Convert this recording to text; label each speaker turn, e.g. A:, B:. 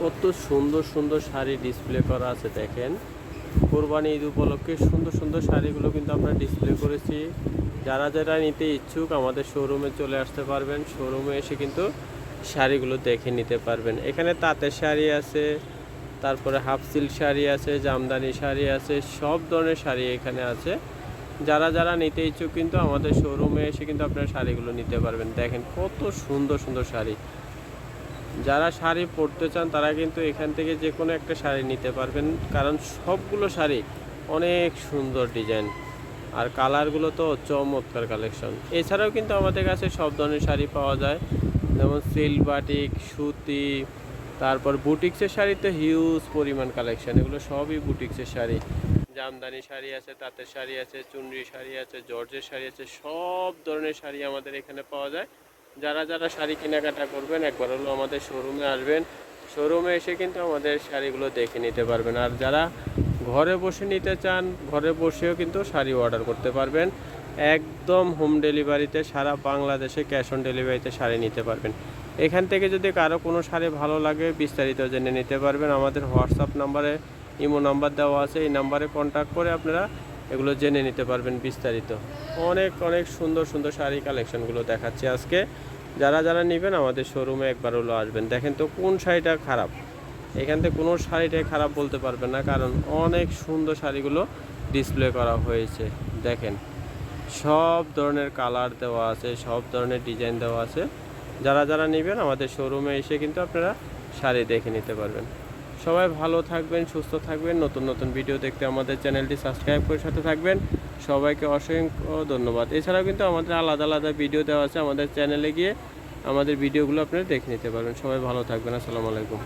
A: কত সুন্দর সুন্দর শাড়ি ডিসপ্লে করা আছে দেখেন। কোরবানি ঈদ উপলক্ষে সুন্দর সুন্দর শাড়িগুলো কিন্তু আমরা ডিসপ্লে করেছি। যারা যারা নিতে ইচ্ছুক আমাদের শোরুমে চলে আসতে পারবেন। শোরুমে এসে কিন্তু শাড়িগুলো দেখে নিতে পারবেন। এখানে তাঁতের শাড়ি আছে, তারপরে হাফ সিল্ক শাড়ি আছে, জামদানি শাড়ি আছে, সব ধরনের শাড়ি এখানে আছে। যারা যারা নিতে ইচ্ছুক কিন্তু আমাদের শোরুমে এসে কিন্তু আপনারা শাড়িগুলো নিতে পারবেন। দেখেন কত সুন্দর সুন্দর শাড়ি। যারা শাড়ি পরতে চান, তারা কিন্তু এখান থেকে যে কোনো একটা শাড়ি নিতে পারবেন। কারণ সবগুলো শাড়ি অনেক সুন্দর ডিজাইন। আর কালারগুলো তো চমৎকার কালেকশন। এছাড়াও কিন্তু আমাদের কাছে সব ধরনের শাড়ি পাওয়া যায়। যেমন সিল্ক বাটিক, সুতি, তারপর বুটিক্সের শাড়ি তো হিউজ পরিমাণ কালেকশন। এগুলো সবই বুটিক্সের শাড়ি। জামদানি শাড়ি আছে, তাঁতের শাড়ি আছে, চুনরি শাড়ি আছে, জর্জের শাড়ি আছে, সব ধরনের শাড়ি আমাদের এখানে পাওয়া যায়। যারা যারা শাড়ি কেনাকাটা করবেন, একবার হলো আমাদের শোরুমে আসবেন। শোরুমে এসে কিন্তু আমাদের শাড়িগুলো দেখে নিতে পারবেন। আর যারা ঘরে বসে নিতে চান, ঘরে বসেও কিন্তু শাড়ি অর্ডার করতে পারবেন। একদম হোম ডেলিভারিতে সারা বাংলাদেশে ক্যাশ অন ডেলিভারিতে শাড়ি নিতে পারবেন। এখান থেকে যদি কারও কোনো শাড়ি ভালো লাগে, বিস্তারিত জেনে নিতে পারবেন। আমাদের হোয়াটসঅ্যাপ নাম্বারে ইমো নাম্বার দেওয়া আছে। এই নাম্বারে কন্ট্যাক্ট করে আপনারা এগুলো জেনে নিতে পারবেন বিস্তারিত। অনেক অনেক সুন্দর সুন্দর শাড়ি কালেকশনগুলো দেখাচ্ছি আজকে। যারা যারা নেবেন আমাদের শোরুমে একবার হলো আসবেন। দেখেন তো কোন শাড়িটা খারাপ। এখান থেকে কোনো শাড়িটাই খারাপ বলতে পারবেন না, কারণ অনেক সুন্দর শাড়িগুলো ডিসপ্লে করা হয়েছে। দেখেন, সব ধরনের কালার দেওয়া আছে, সব ধরনের ডিজাইন দেওয়া আছে। যারা যারা নেবেন আমাদের শোরুমে এসে কিন্তু আপনারা শাড়ি দেখে নিতে পারবেন। সবাই ভালো থাকবেন, সুস্থ থাকবেন। নতুন নতুন ভিডিও দেখতে আমাদের চ্যানেলটি সাবস্ক্রাইব করে সাথে থাকবেন। সবাইকে অসংখ্য ধন্যবাদ। এছাড়াও কিন্তু আমাদের আলাদা আলাদা ভিডিও দেওয়া আছে আমাদের চ্যানেলে গিয়ে। আমাদের ভিডিওগুলো আপনারা দেখে নিতে পারবেন সবাই ভালো থাকবেন। আসসালামু আলাইকুম।